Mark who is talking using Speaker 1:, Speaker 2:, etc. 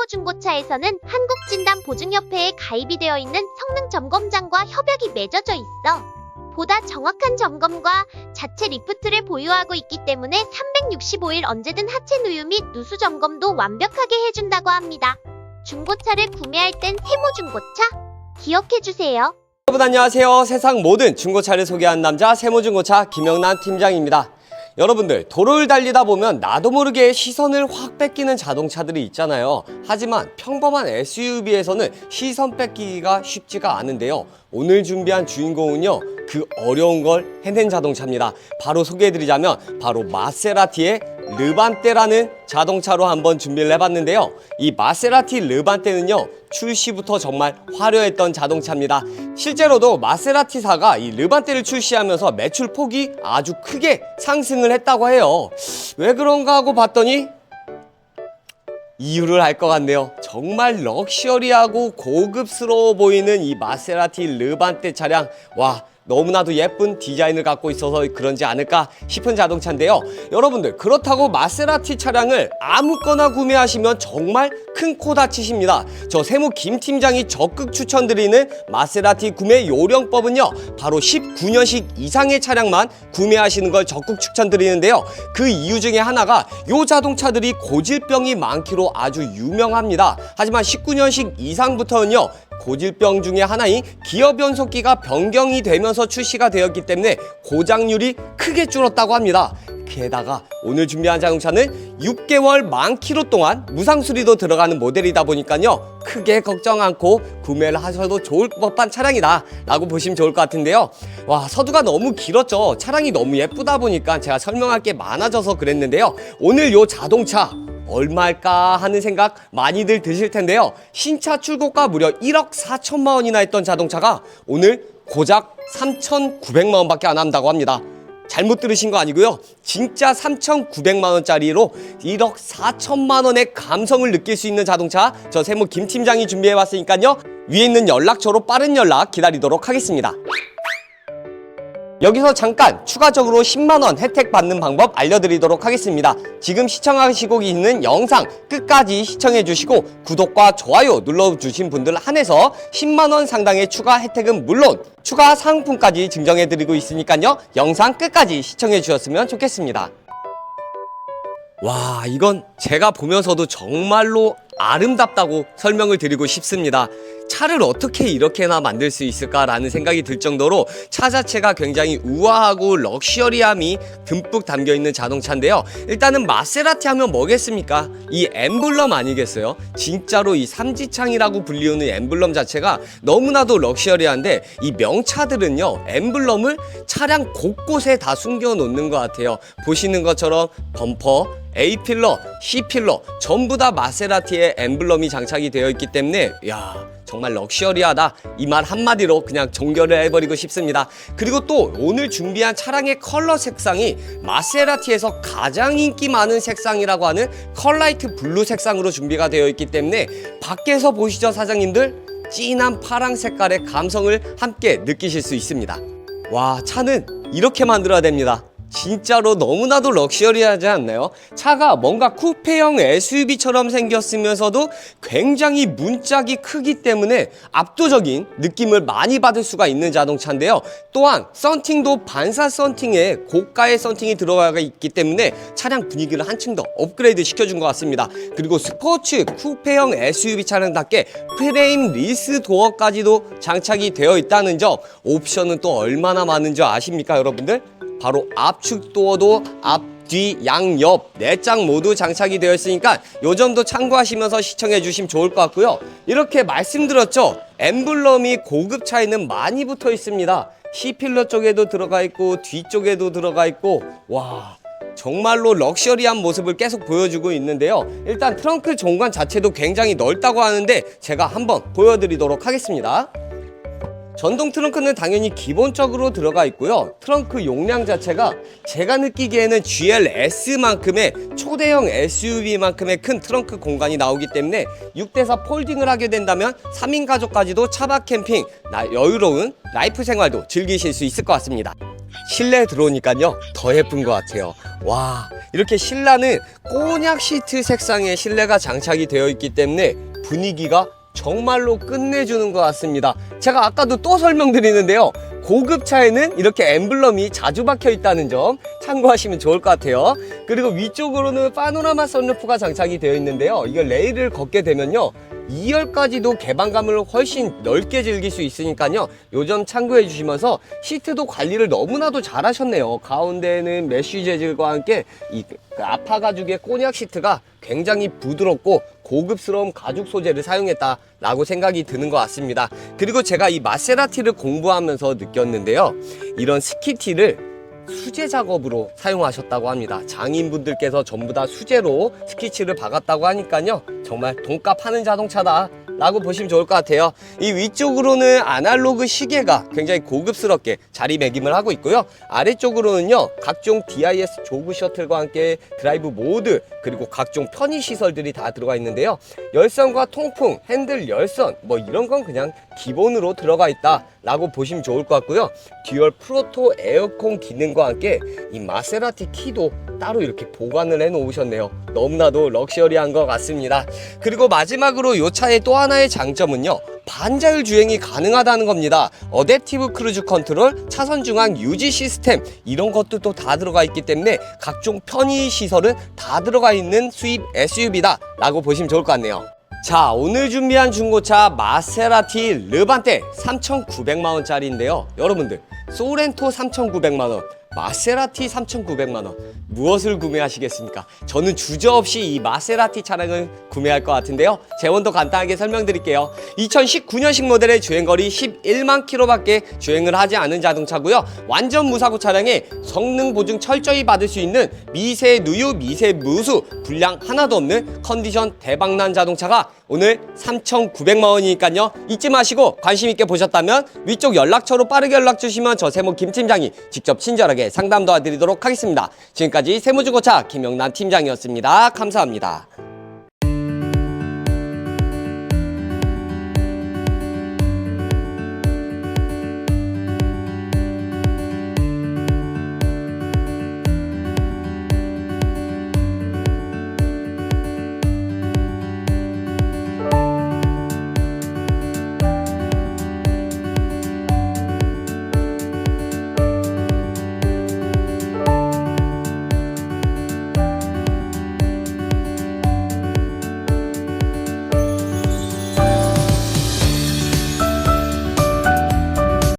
Speaker 1: 세모중고차에서는 한국진단보증협회에 가입이 되어 있는 성능점검장과 협약이 맺어져 있어. 보다 정확한 점검과 자체 리프트를 보유하고 있기 때문에 365일 언제든 하체 누유 및 누수 점검도 완벽하게 해준다고 합니다. 중고차를 구매할 땐 세모중고차 기억해주세요.
Speaker 2: 여러분 안녕하세요. 세상 모든 중고차를 소개하는 남자 세모중고차 김영란 팀장입니다. 여러분들 도로를 달리다 보면 나도 모르게 시선을 확 뺏기는 자동차들이 있잖아요. 하지만 평범한 SUV에서는 시선 뺏기기가 쉽지가 않은데요. 오늘 준비한 주인공은요. 그 어려운 걸 해낸 자동차입니다. 바로 소개해드리자면 바로 마세라티의 르반떼라는 자동차로 한번 준비를 해봤는데요. 이 마세라티 르반떼는요. 출시부터 정말 화려했던 자동차입니다. 실제로도 마세라티사가 이 르반떼를 출시하면서 매출 폭이 아주 크게 상승을 했다고 해요. 왜 그런가 하고 봤더니 이유를 알 것 같네요. 정말 럭셔리하고 고급스러워 보이는 이 마세라티 르반떼 차량. 와, 너무나도 예쁜 디자인을 갖고 있어서 그런지 않을까 싶은 자동차인데요. 여러분들, 그렇다고 마세라티 차량을 아무거나 구매하시면 정말 큰 코 다치십니다. 저 세무 김 팀장이 적극 추천드리는 마세라티 구매 요령법은요. 바로 19년식 이상의 차량만 구매하시는 걸 적극 추천드리는데요. 그 이유 중에 하나가 요 자동차들이 고질병이 많기로 아주 유명합니다. 하지만 19년식 이상부터는요. 고질병 중에 하나인 기어 변속기가 변경이 되면서 출시가 되었기 때문에 고장률이 크게 줄었다고 합니다. 게다가 오늘 준비한 자동차는 6개월 만 킬로 동안 무상 수리도 들어가는 모델이다 보니까요. 크게 걱정 않고 구매를 하셔도 좋을 법한 차량이다 라고 보시면 좋을 것 같은데요. 와 서두가 너무 길었죠. 차량이 너무 예쁘다 보니까 제가 설명할 게 많아져서 그랬는데요. 오늘 요 자동차 얼마일까 하는 생각 많이들 드실 텐데요. 신차 출고가 무려 1억 4천만 원이나 했던 자동차가 오늘 고작 3,900만 원밖에 안 한다고 합니다. 잘못 들으신 거 아니고요. 진짜 3,900만 원짜리로 1억 4천만 원의 감성을 느낄 수 있는 자동차 저 세무 김 팀장이 준비해 왔으니까요. 위에 있는 연락처로 빠른 연락 기다리도록 하겠습니다. 여기서 잠깐 추가적으로 10만원 혜택 받는 방법 알려드리도록 하겠습니다. 지금 시청하시고 있는 영상 끝까지 시청해 주시고 구독과 좋아요 눌러주신 분들 한해서 10만원 상당의 추가 혜택은 물론 추가 상품까지 증정해 드리고 있으니까요. 영상 끝까지 시청해 주셨으면 좋겠습니다. 와, 이건 제가 보면서도 정말로 아름답다고 설명을 드리고 싶습니다. 차를 어떻게 이렇게나 만들 수 있을까라는 생각이 들 정도로 차 자체가 굉장히 우아하고 럭셔리함이 듬뿍 담겨 있는 자동차인데요. 일단은 마세라티 하면 뭐겠습니까? 이 엠블럼 아니겠어요? 진짜로 이 삼지창이라고 불리우는 엠블럼 자체가 너무나도 럭셔리한데 이 명차들은요 엠블럼을 차량 곳곳에 다 숨겨 놓는 것 같아요. 보시는 것처럼 범퍼, A 필러, C 필러 전부 다 마세라티의 엠블럼이 장착이 되어 있기 때문에 야 정말 럭셔리하다 이 말 한마디로 그냥 종결을 해버리고 싶습니다. 그리고 또 오늘 준비한 차량의 컬러 색상이 마세라티에서 가장 인기 많은 색상이라고 하는 컬라이트 블루 색상으로 준비가 되어 있기 때문에 밖에서 보시죠 사장님들 진한 파랑 색깔의 감성을 함께 느끼실 수 있습니다. 와 차는 이렇게 만들어야 됩니다. 진짜로 너무나도 럭셔리하지 않나요? 차가 뭔가 쿠페형 SUV처럼 생겼으면서도 굉장히 문짝이 크기 때문에 압도적인 느낌을 많이 받을 수가 있는 자동차인데요. 또한 썬팅도 반사 썬팅에 고가의 썬팅이 들어가 있기 때문에 차량 분위기를 한층 더 업그레이드 시켜준 것 같습니다. 그리고 스포츠 쿠페형 SUV 차량답게 프레임 리스 도어까지도 장착이 되어 있다는 점 옵션은 또 얼마나 많은 지 아십니까 여러분들? 바로 압축 도어도 앞, 뒤, 양, 옆, 네 장 모두 장착이 되어 있으니까 요 점도 참고하시면서 시청해 주시면 좋을 것 같고요. 이렇게 말씀드렸죠. 엠블럼이 고급 차에는 많이 붙어 있습니다. C필러 쪽에도 들어가 있고 뒤쪽에도 들어가 있고 와 정말로 럭셔리한 모습을 계속 보여주고 있는데요. 일단 트렁크 공간 자체도 굉장히 넓다고 하는데 제가 한번 보여드리도록 하겠습니다. 전동 트렁크는 당연히 기본적으로 들어가 있고요. 트렁크 용량 자체가 제가 느끼기에는 GLS만큼의 초대형 SUV만큼의 큰 트렁크 공간이 나오기 때문에 6대4 폴딩을 하게 된다면 3인 가족까지도 차박 캠핑, 나- 여유로운 라이프 생활도 즐기실 수 있을 것 같습니다. 실내 들어오니까요 더 예쁜 것 같아요 와 이렇게 신라는 꼬냑 시트 색상의 실내가 장착이 되어 있기 때문에 분위기가 정말로 끝내주는 것 같습니다. 제가 아까도 또 설명드리는데요. 고급 차에는 이렇게 엠블럼이 자주 박혀 있다는 점 참고하시면 좋을 것 같아요. 그리고 위쪽으로는 파노라마 선루프가 장착이 되어 있는데요. 이거 레일을 걷게 되면요. 2열까지도 개방감을 훨씬 넓게 즐길 수 있으니까요. 요점 참고해 주시면서 시트도 관리를 너무나도 잘 하셨네요. 가운데는 메쉬 재질과 함께 이 아파 가죽의 꼬냑 시트가 굉장히 부드럽고 고급스러운 가죽 소재를 사용했다라고 생각이 드는 것 같습니다. 그리고 제가 이 마세라티를 공부하면서 느꼈는데요. 이런 스키티를 수제 작업으로 사용하셨다고 합니다. 장인분들께서 전부 다 수제로 스키치를 박았다고 하니까요. 정말 돈값 하는 자동차다. 라고 보시면 좋을 것 같아요. 이 위쪽으로는 아날로그 시계가 굉장히 고급스럽게 자리매김을 하고 있고요. 아래쪽으로는요, 각종 DIS 조그 셔틀과 함께 드라이브 모드, 그리고 각종 편의 시설들이 다 들어가 있는데요. 열선과 통풍, 핸들 열선, 뭐 이런 건 그냥 기본으로 들어가 있다. 라고 보시면 좋을 것 같고요. 듀얼 프로토 에어컨 기능과 함께 이 마세라티 키도 따로 이렇게 보관을 해 놓으셨네요. 너무나도 럭셔리한 것 같습니다. 그리고 마지막으로 이 차의 또 하나의 장점은요. 반자율 주행이 가능하다는 겁니다. 어댑티브 크루즈 컨트롤, 차선 중앙 유지 시스템 이런 것도 또 다 들어가 있기 때문에 각종 편의 시설은 다 들어가 있는 수입 SUV다 라고 보시면 좋을 것 같네요. 자 오늘 준비한 중고차 마세라티 르반테 3,900만원짜리인데요 여러분들 소렌토 3,900만원 마세라티 3,900만 원 무엇을 구매하시겠습니까? 저는 주저없이 이 마세라티 차량을 구매할 것 같은데요 재원도 간단하게 설명드릴게요 2019년식 모델의 주행거리 11만 킬로밖에 주행을 하지 않은 자동차고요 완전 무사고 차량에 성능 보증 철저히 받을 수 있는 미세 누유 미세 무수 불량 하나도 없는 컨디션 대박난 자동차가 오늘 3,900만 원이니까요. 잊지 마시고 관심 있게 보셨다면 위쪽 연락처로 빠르게 연락 주시면 저 세무 김 팀장이 직접 친절하게 상담 도와드리도록 하겠습니다. 지금까지 세무중고차 김영란 팀장이었습니다. 감사합니다.